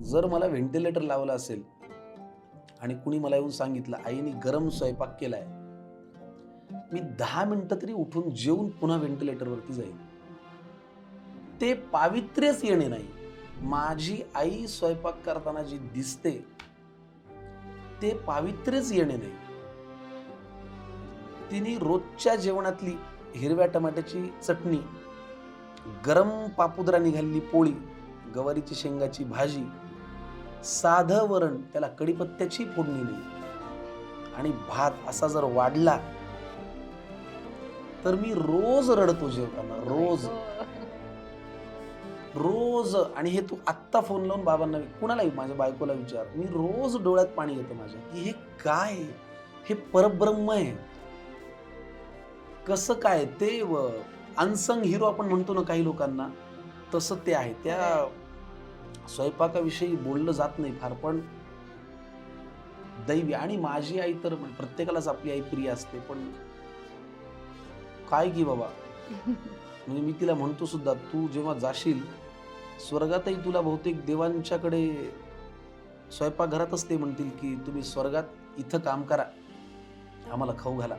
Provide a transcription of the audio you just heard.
जर मला व्हेंटिलेटर लावलं असेल आणि कुणी मला येऊन सांगितलं आईने गरम स्वयंपाक केलाय. मी दहा मिनिटं तरी उठून जेवून पुन्हा व्हेंटिलेटरवरती जाईल ते पावित्र्यच येणे नाही. माझी आई स्वयंपाक करताना जी दिसते ते पावित्र्यच येणे नाही. तिने रोजच्या जेवणातली हिरव्या टमाट्याची चटणी गरम पापुद्रा निघालेली पोळी गवारीची शेंगाची भाजी साधं वरण त्याला कडीपत्त्याची फोडणी नाही आणि भात असा जर वाढला तर मी रोज रडतो जेवताना रोज. रोज. आणि हे तू आत्ता फोन लावून बाबांना कुणालाही माझ्या बायकोला विचार. मी रोज डोळ्यात पाणी येतं माझ्या की हे काय आहे? हे परब्रह्म आहे. कसं काय ते अनसंग हिरो आपण म्हणतो ना काही लोकांना तसं ते आहे. त्या हो. स्वयंपाकाविषयी बोललं जात नाही फार पण दैवी आणि माझी आई तर प्रत्येकालाच आपली आई प्रिय असते पण काय की बाबा? म्हणजे मी तिला म्हणतो सुद्धा तू जेव्हा जाशील स्वर्गातही तुला बहुतेक देवांच्याकडे स्वयंपाकघरातच ते म्हणतील की तुम्ही स्वर्गात इथं काम करा आम्हाला खाऊ घाला.